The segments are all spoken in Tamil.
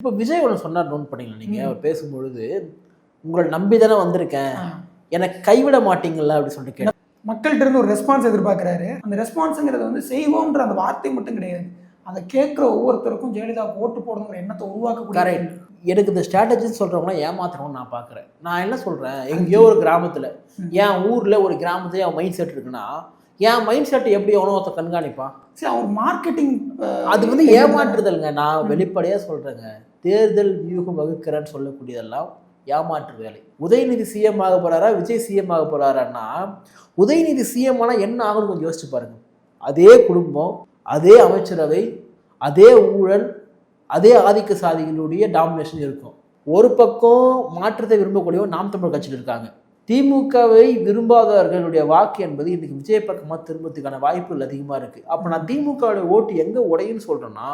இப்போ விஜய் ஒன்று சொன்னார் நோட் பண்ணீங்களா நீங்கள் அவர் பேசும்பொழுது உங்களை நம்பி தானே வந்திருக்கேன் எனக்கு கைவிட மாட்டீங்களா அப்படின்னு சொல்லிட்டு கேட்டேன் மக்கள்கிட்ட இருந்து ஒரு ரெஸ்பான்ஸ் எதிர்பார்க்குறாரு. அந்த ரெஸ்பான்ஸுங்கிறது வந்து செய்வோன்ற அந்த வார்த்தை மட்டும் கிடையாது. அதை கேட்குற ஒவ்வொருத்தருக்கும் ஜெயலலிதா ஓட்டு போடணுங்கிற எண்ணத்தை கரெக்ட் எனக்கு இந்த ஸ்ட்ராட்டஜின்னு சொல்கிறவங்களாம் ஏமாத்துறவங்க நான் பார்க்குறேன். நான் என்ன சொல்கிறேன் எங்கேயோ ஒரு கிராமத்தில். என் ஊரில் ஒரு கிராமத்துல என் மைண்ட் செட் இருக்குன்னா என் மைண்ட் செட் எப்படி எவனோ ஒருத்த கண்காணிப்பான்? சரி அவர் மார்க்கெட்டிங் அது வந்து ஏமாற்றுதல்ங்க. நான் வெளிப்படையாக சொல்கிறேங்க தேர்தல் வியூகம் வகுக்கிறேன்னு சொல்லக்கூடியதெல்லாம் ஏமாற்று வேலை. உதயநிதி சிஎம் ஆக போறாரா விஜய் சிஎம் ஆக போறாரான்னா உதயநிதி சிஎம் ஆனால் என்ன ஆகும்னு கொஞ்சம் யோசிச்சு பாருங்க. அதே குடும்பம் அதே அமைச்சரவை அதே ஊழல் அதே ஆதிக்க சாதிகளுடைய டாமினேஷன் இருக்கும். ஒரு பக்கம் மாற்றத்தை விரும்பக்கூடியவங்க நாம் தமிழ் கட்சியில் இருக்காங்க. திமுகவை விரும்பாதவர்களுடைய வாக்கு என்பது இன்னைக்கு விஜய் பக்கமாக திரும்பத்துக்கான வாய்ப்புகள் அதிகமாக இருக்குது அப்போ நான் திமுகவுடைய ஓட்டு எங்கே உடையுன்னு சொல்கிறேன்னா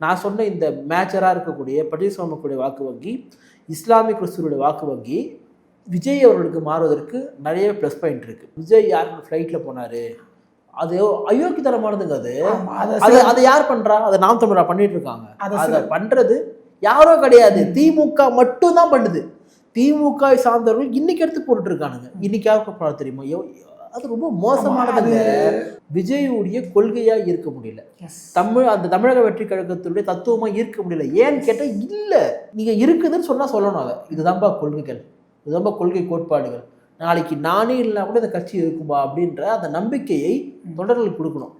நான் சொன்ன இந்த மேச்சராக இருக்கக்கூடிய பன்னீர்செல்வமுடைய வாக்கு வங்கி இஸ்லாமிய கிறிஸ்துவருடைய வாக்கு வங்கி விஜய் அவர்களுக்கு மாறுவதற்கு நிறைய ப்ளஸ் பாயிண்ட் இருக்குது விஜய் யார்? ஃப்ளைட்டில் போனார். அது அயோக்கியத்தனமானதுங்க அது. அது அதை யார் பண்றா? அதை நாம் தமிழா பண்ணிட்டு இருக்காங்க. அதை பண்றது யாரோ கிடையாது. திமுக மட்டும் தான் பண்ணுது. திமுக சார்ந்தவர்கள் இன்னைக்கு எடுத்து போட்டுட்டு இருக்கானுங்க இன்னைக்கு யாருக்கு படம் தெரியுமா அது ரொம்ப மோசமானது விஜயுடைய கொள்கையா இருக்க முடியல. தமிழ் அந்த தமிழக வெற்றி கழகத்தினுடைய தத்துவமா இருக்க முடியல. ஏன்னு கேட்டா இல்ல. நீங்க இருக்குதுன்னு சொன்னா சொல்லணும் அதை. இதுதான்பா கொள்கைகள். இதுதான்பா கொள்கை கோட்பாடுகள். நாளைக்கு நானே இல்லைனா கூட இந்த கட்சி இருக்கும்பா அப்படின்ற அந்த நம்பிக்கையை தொண்டர்களுக்கு கொடுக்கணும்.